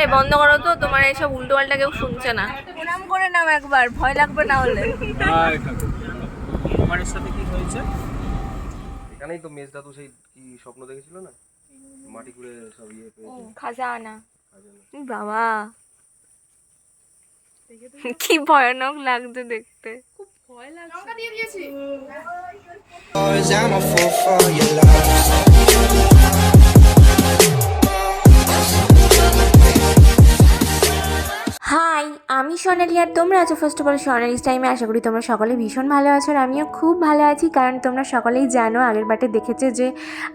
এই বন্ধ করো তো তোমার এইসব উল্টো পাল্টা কেউ শুনছে না। প্রণাম করে নাও একবার ভয় লাগবে না হলে। কুমারের সাথে কি হয়েছে? এখানেই তো মেজ দাদু সেই কি স্বপ্ন দেখেছিল না? মাটি সব ইয়ে বাবা। কি ভয়ানক লাগছে দেখতে। Cause I'm a হাই আমি সোনালি আর তোমরা আছো ফার্স্ট অফ অল সোনালিস টাইমে আশা করি তোমরা সকলে ভীষণ ভালো আছো আর আমিও খুব ভালো আছি, কারণ তোমরা সকলেই জানো, আগের বাটে দেখেছ যে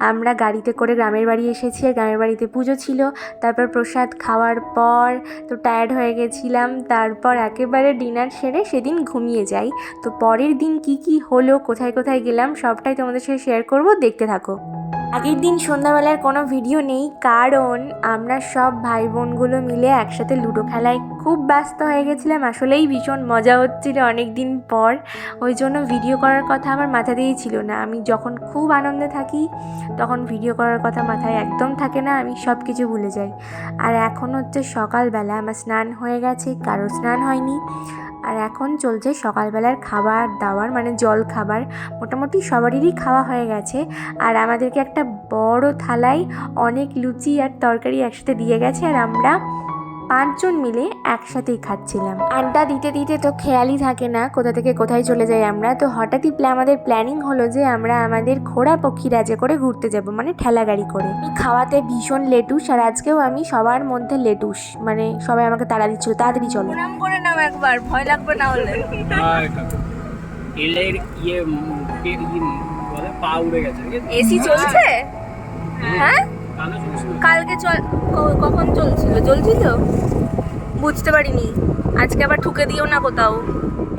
আমরা গাড়িতে করে গ্রামের বাড়ি এসেছি আর গ্রামের বাড়িতে পুজো ছিল। তারপর প্রসাদ খাওয়ার পর তো টায়ার্ড হয়ে গেছিলাম, তারপর একেবারে ডিনার সেরে সেদিন ঘুমিয়ে যাই। তো পরের দিন কি কি হলো, কোথায় কোথায় গেলাম, সবটাই তোমাদের সাথে শেয়ার করব, দেখতে থাকো। আগের দিন সন্ধ্যাবেলার কোনো ভিডিও নেই, কারণ আমরা সব ভাই বোনগুলো মিলে একসাথে লুডো খেলায় খুব হয়ে গেছিলাম। আসলেই ভীষণ মজা হচ্ছিল অনেক দিন পর। ওই জন্য ভিডিও করার কথা আমার মাথা দিয়েই ছিল না। আমি যখন খুব আনন্দে থাকি, তখন ভিডিও করার কথা মাথায় একদম থাকে না। আমি সব কিছু ভুলে যাই। আর এখন হচ্ছে সকালবেলা আমার স্নান হয়ে গেছে কারও স্নান হয়নি। আর এখন চলছে সকালবেলার খাবার দাবার মানে জল খাবার। মোটামুটি সবারই খাওয়া হয়ে গেছে। আর আমাদেরকে একটা বড় থালায় অনেক লুচি আর তরকারি একসাথে দিয়ে গেছে। আর আমরা পাঁচজন মিলে একসাথেই খাচ্ছিলাম। আড্ডা দিতে দিতে তো খেয়ালই থাকে না কোথা থেকে কোথায় চলে যাই আমরা। তো হঠাৎই প্লা- আমাদের প্ল্যানিং হলো যে আমরা আমাদের ঘোড়া পক্ষী রাজে করে ঘুরতে যাব মানে ঠেলা গাড়ি করে। খাওয়াতে ভীষণ লেটুস আর আজকেও আমি সবার মধ্যে লেটুস মানে সবাই আমাকে তাড়া দিচ্ছিল তাড়াতাড়ি চলো। প্রণাম করে নাও একবার ভয় লাগবে না হলে। এলের ইয়ে পা উড়ে গেছে। এসি চলছে? হ্যাঁ। চলছিল। কালকে চল কখন চলছিল চলছিল বুঝতে পারিনি। আজকে আবার ঠুকে দিও না কোথাও।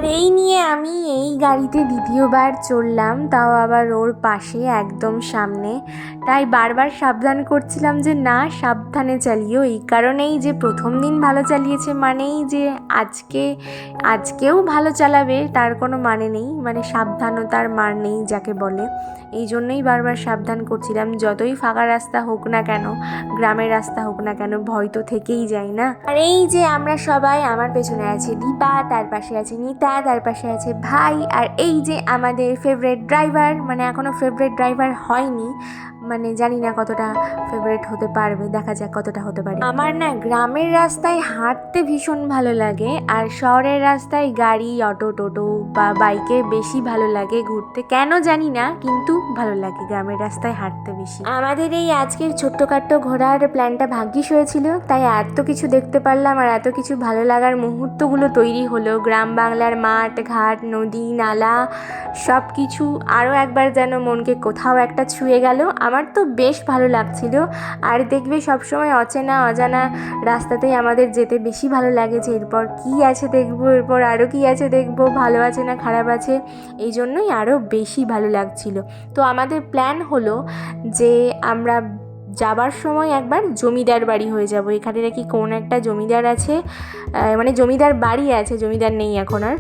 এই নিয়ে আমি এই গাড়িতে দ্বিতীয়বার চললাম তাও আবার ওর পাশে একদম সামনে। তাই বারবার সাবধান করছিলাম যে, না, সাবধানে চালিও। এই কারণেই যে, প্রথম দিন ভালো চালিয়েছে মানেই যে, আজকে, আজকেও ভালো চালাবে, তার কোনো মানে নেই। মানে সাবধানতার মার নেই যাকে বলে। এই জন্যই বারবার সাবধান করছিলাম। যতই ফাঁকা রাস্তা হোক না কেন, গ্রামের রাস্তা হোক না কেন, ভয় তো থেকেই যায় না। আর এই যে, আমরা সবাই আমার পেছনে আছে, দীপা, তার পাশে আছে নিতা তার পাশে আছে ভাই, আর এই যে আমাদের ফেভারেট ড্রাইভার মানে এখনও ফেভারেট ড্রাইভার হয়নি মানে জানি না কতটা ফেভারেট হতে পারবে, দেখা যাক কতটা হতে পারে। আমার না গ্রামের রাস্তায় হাঁটতে ভীষণ ভালো লাগে, আর শহরের রাস্তায় গাড়ি, অটো, টোটো বা বাইকে বেশি ভালো লাগে ঘুরতে। কেন জানি না, কিন্তু ভালো লাগে গ্রামের রাস্তায় হাঁটতে বেশি। আমাদের এই আজকের ছোট্টখাট্ট ঘোরার প্ল্যানটা ভাগ্যিস হয়েছিল, তাই এত কিছু দেখতে পারলাম আর এত কিছু ভালো লাগার মুহূর্তগুলো তৈরি হলো। গ্রাম বাংলার মাঠ, ঘাট, নদী, নালা সব কিছু আরও একবার যেন মনকে কোথাও একটা ছুঁয়ে গেল। আমার তো বেশ ভালো লাগছিল। আর দেখবে সবসময় অচেনা, অজানা রাস্তাতেই আমাদের যেতে বেশি ভালো লাগে যে, এরপর কী আছে দেখব, এরপর আরও কী আছে দেখব, ভালো আছে না খারাপ আছে, এই জন্যই আরও বেশি ভালো লাগছিল। তো আমাদের প্ল্যান হলো যে, আমরা যাবার সময় একবার জমিদার বাড়ি হয়ে যাব। এখানে নাকি কোন একটা জমিদার আছে মানে জমিদার বাড়ি আছে, জমিদার নেই এখন আর।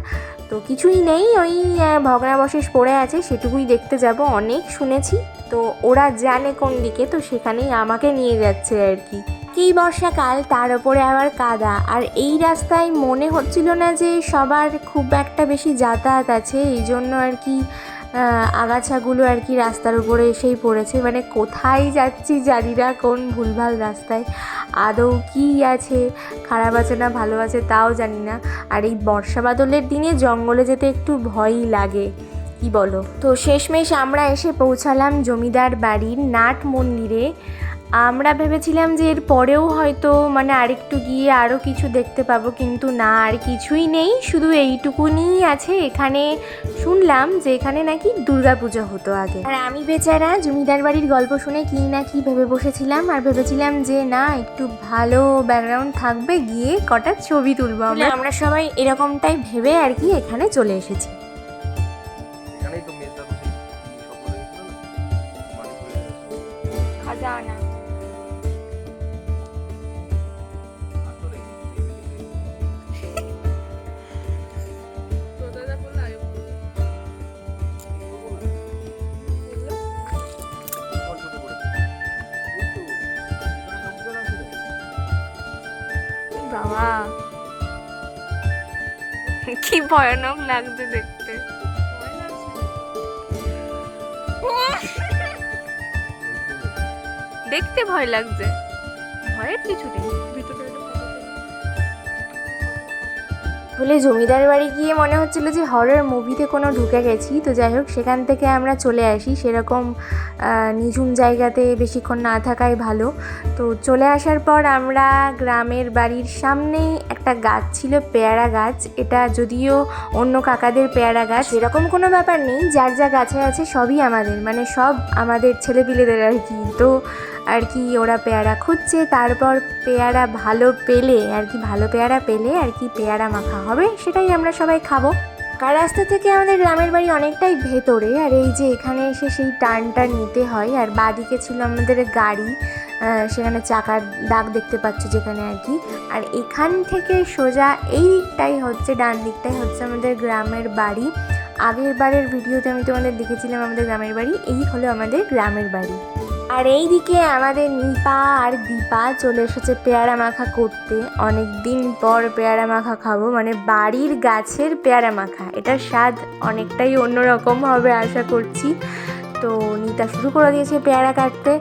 তো কিছুই নেই, ওই ভগ্নাবশেষ পড়ে আছে, সেটুকুই দেখতে যাব। অনেক শুনেছি। তো ওরা জানে কোন দিকে, তো সেখানেই আমাকে নিয়ে যাচ্ছে আর কি। কি বর্ষাকাল, তার ওপরে আবার কাদা। আর এই রাস্তায় মনে হচ্ছিল না যে সবার খুব একটা বেশি যাতায়াত আছে, এই জন্য আর কি আগাছাগুলো আর কি রাস্তার উপরে এসেই পড়েছে। মানে কোথায় যাচ্ছি জানি না কোন ভুলভাল রাস্তায়। আদৌ কী আছে, খারাপ আছে না ভালো আছে তাও জানি না। আর এই বর্ষা বাদলের দিনে জঙ্গলে যেতে একটু ভয়ই লাগে। কি বলো? তো শেষমেশ আমরা এসে পৌঁছালাম জমিদার বাড়ির নাট মন্দিরে। আমরা ভেবেছিলাম যে এর পরেও হয়তো মানে আরেকটু গিয়ে আরও কিছু দেখতে পাবো, কিন্তু না, আর কিছুই নেই। শুধু এইটুকুনি আছে। এখানে শুনলাম যে এখানে নাকি দুর্গাপুজো হতো আগে। আর আমি বেচারা জমিদার বাড়ির গল্প শুনে কি না কি ভেবে বসেছিলাম, আর ভেবেছিলাম যে না, একটু ভালো ব্যাকগ্রাউন্ড থাকবে, গিয়ে কটা ছবি তুলবো আমরা। আমরা সবাই এরকমটাই ভেবে আর কি এখানে চলে এসেছি। বাবা কি ভয়ানক লাগছে দেখতে। দেখতে ভয় লাগছে। ভয়ের কিছু নেই। ভিতরে বলে জমিদার বাড়ি গিয়ে মনে হচ্ছিল যে হরর মুভিতে কোনো ঢুকে গেছি। তো যাই হোক, সেখান থেকে আমরা চলে আসি। সেরকম নিঝুম জায়গাতে বেশিক্ষণ না থাকাই ভালো। তো চলে আসার পর আমরা গ্রামের বাড়ির সামনেই একটা গাছ ছিল, পেয়ারা গাছ। এটা যদিও অন্য কাকাদের পেয়ারা গাছ। এরকম কোনো ব্যাপার নেই। যার যা গাছে আছে সবই আমাদের। মানে সব আমাদের ছেলেপিলেদের আর কি। তো আর কি ওরা পেয়ারা খুঁজছে। তারপর পেয়ারা ভালো পেলে, আর কি ভালো পেয়ারা পেলে আর কি পেয়ারা মাখা হবে, সেটাই আমরা সবাই খাব। কার রাস্তা থেকে আমাদের গ্রামের বাড়ি অনেকটাই ভেতরে, আর এই যে এখানে এসে সেই টানটা নিতে হয়, আর বাদিকে ছিল আমাদের গাড়ি সেখানে চাকার দাগ দেখতে পাচ্ছ যেখানে আর কি। আর এখান থেকে সোজা এই দিকটাই হচ্ছে, ডান দিকটাই হচ্ছে আমাদের গ্রামের বাড়ি। আগের বারের ভিডিওতে আমি তোমাদের দেখেছিলাম আমাদের গ্রামের বাড়ি, এই হলো আমাদের গ্রামের বাড়ি। আর এই দিকে আমাদের নিপা আর দীপা চলে এসেছে পেয়ারা মাখা করতে। অনেক দিন পর পেয়ারা মাখা খাব মানে বাড়ির গাছের পেয়ারা মাখা। এটার স্বাদ অনেকটাই অন্যরকম হবে আশা করছি। তো নিতা শুরু করে দিয়েছে পেয়ারা কাটতে।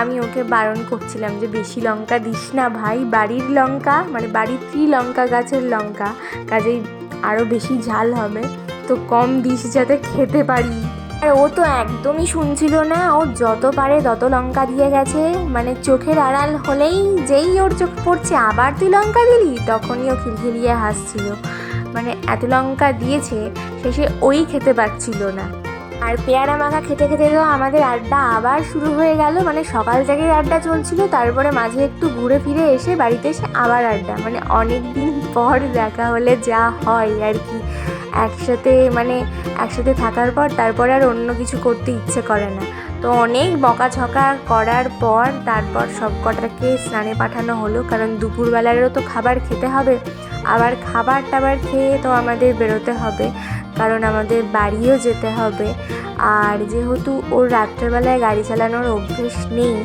আমি ওকে বারণ করছিলাম যে বেশি লঙ্কা দিস না ভাই, বাড়ির লঙ্কা মানে বাড়ির ত্রি লঙ্কা গাছের লঙ্কা, কাজেই আরও বেশি ঝাল হবে। তো কম দিস যাতে খেতে পারি। আর ও তো একদমই শুনছিল না, ও যত পারে তত লঙ্কা দিয়ে গেছে। মানে চোখের আড়াল হলেই যেই ওর চোখ পড়ছে, আবার তুই লঙ্কা দিলি? তখনই ও খিলখিলিয়ে হাসছিল। মানে এত লঙ্কা দিয়েছে, শেষে ওই খেতে পারছিল না। আর পেয়ারা মাখা খেতে খেতে তো আমাদের আড্ডা আবার শুরু হয়ে গেল। মানে সকাল থেকেই আড্ডা চলছিল, তারপরে মাঝে একটু ঘুরে ফিরে এসে বাড়িতে এসে আবার আড্ডা। মানে অনেক দিন পর দেখা হলে যা হয় আর কি। একসাথে মানে একসাথে থাকার পর তারপরে আর অন্য কিছু করতে ইচ্ছে করে না। তো অনেক বকাঝকা করার পর তারপর সব কটাকে স্নানে পাঠানো হলো, কারণ দুপুরবেলারও তো খাবার খেতে হবে। আবার খাবার টাবার খেয়ে তো আমাদের বেরোতে হবে, কারণ আমাদের বাড়িও যেতে হবে। আর যেহেতু ওর রাত্রেবেলায় গাড়ি চালানোর অভ্যেস নেই,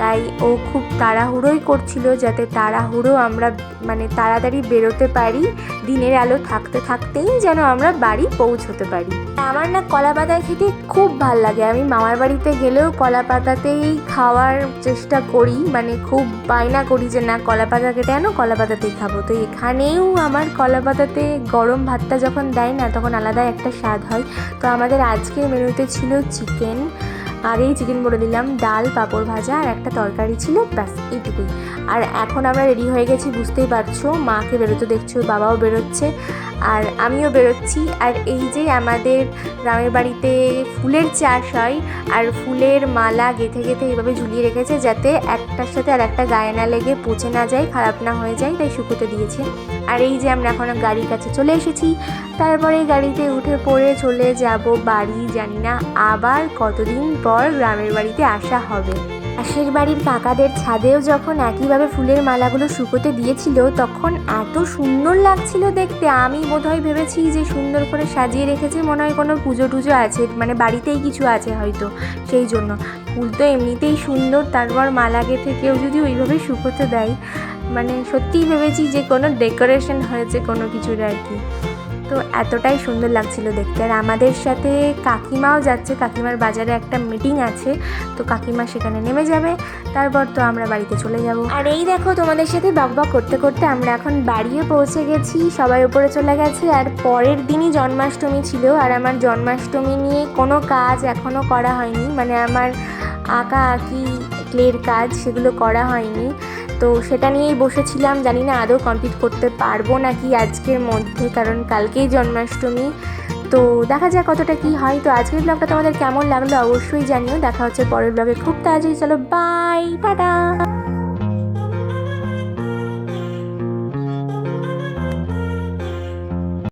তাই ও খুব তাড়াহুড়োই করছিল যাতে তাড়াহুড়ো আমরা মানে তাড়াতাড়ি বেরোতে পারি, দিনের আলো থাকতে থাকতেই যেন আমরা বাড়ি পৌঁছতে পারি। আমার না কলা পাতা খেতে খুব ভালো লাগে। আমি মামার বাড়িতে গেলেও কলা পাতাতেই খাওয়ার চেষ্টা করি। মানে খুব বায়না করি যে, না, কলা পাতা কেটে আনো, কলা পাতাতেই খাব। তো এখানেও আমার কলা পাতাতে গরম ভাতটা যখন দেয় না, তখন আলাদা একটা স্বাদ হয়। তো আমাদের আজকের মেনুতে ছিল চিকেন আগেই চিকেন বলে দিলাম, ডাল, পাঁপড় ভাজা আর একটা তরকারি ছিল, ব্যাস, এইটুকুই। আর এখন আমরা রেডি হয়ে গেছি, বুঝতেই পারছ, মাকে বেরোতে দেখছ, বাবাও বেরোচ্ছে, আর আমিও বেরোচ্ছি। আর এই যে আমাদের গ্রামের বাড়িতে ফুলের চাষ হয়, আর ফুলের মালা গেঁথে গেঁথে এইভাবে ঝুলিয়ে রেখেছে যাতে একটার সাথে আর একটা গায়ে না লেগে পচে না যায়, খারাপ না হয়ে যায়, তাই শুকোতে দিয়েছে। আর এই যে আমরা এখন গাড়ির কাছে চলে এসেছি, তারপরে গাড়িতে উঠে পড়ে চলে যাব বাড়ি, জানি না আবার কতদিন পর গ্রামের বাড়িতে আসা হবে। পাশের বাড়ির কাকাদের ছাদেও যখন একইভাবে ফুলের মালাগুলো শুকোতে দিয়েছিল, তখন এত সুন্দর লাগছিল দেখতে। আমি বোধহয় ভেবেছি যে সুন্দর করে সাজিয়ে রেখেছে, মনে হয় কোনো পুজো টুজো আছে মানে বাড়িতেই কিছু আছে হয়তো সেই জন্য। ফুল তো এমনিতেই সুন্দর, তারপর মালা গেঁথে কেউ যদি ওইভাবে শুকোতে দেয় মানে সত্যিই ভেবেছি যে কোনো ডেকোরেশন হয়েছে কোনো কিছুর আর কি। তো এতটাই সুন্দর লাগছিল দেখতে। আর আমাদের সাথে কাকিমাও যাচ্ছে। কাকিমার বাজারে একটা মিটিং আছে, তো কাকিমা সেখানে নেমে যাবে। তারপর তো আমরা বাড়িতে চলে যাব। আর এই দেখো তোমাদের সাথে বকবক করতে করতে আমরা এখন বাড়িও পৌঁছে গেছি। সবাই উপরে চলে গেছে। আর পরের দিনই জন্মাষ্টমী ছিল। আর আমার জন্মাষ্টমী নিয়ে কোনো কাজ এখনও করা হয়নি। মানে আমার আঁকা আঁকি ক্লের কাজ সেগুলো করা হয়নি। তো সেটা নিয়েই বসেছিলাম। জানি না আদৌ কমপ্লিট করতে পারব নাকি আজকের মধ্যে, কারণ কালকেই জন্মাষ্টমী। তো দেখা যাক কতটা কি হয়। তো আজকের ব্লগটা তোমাদের কেমন লাগল অবশ্যই জানিও। দেখা হচ্ছে পরের ব্লগে খুব তাড়াতাড়ি চলো বাই টাটা।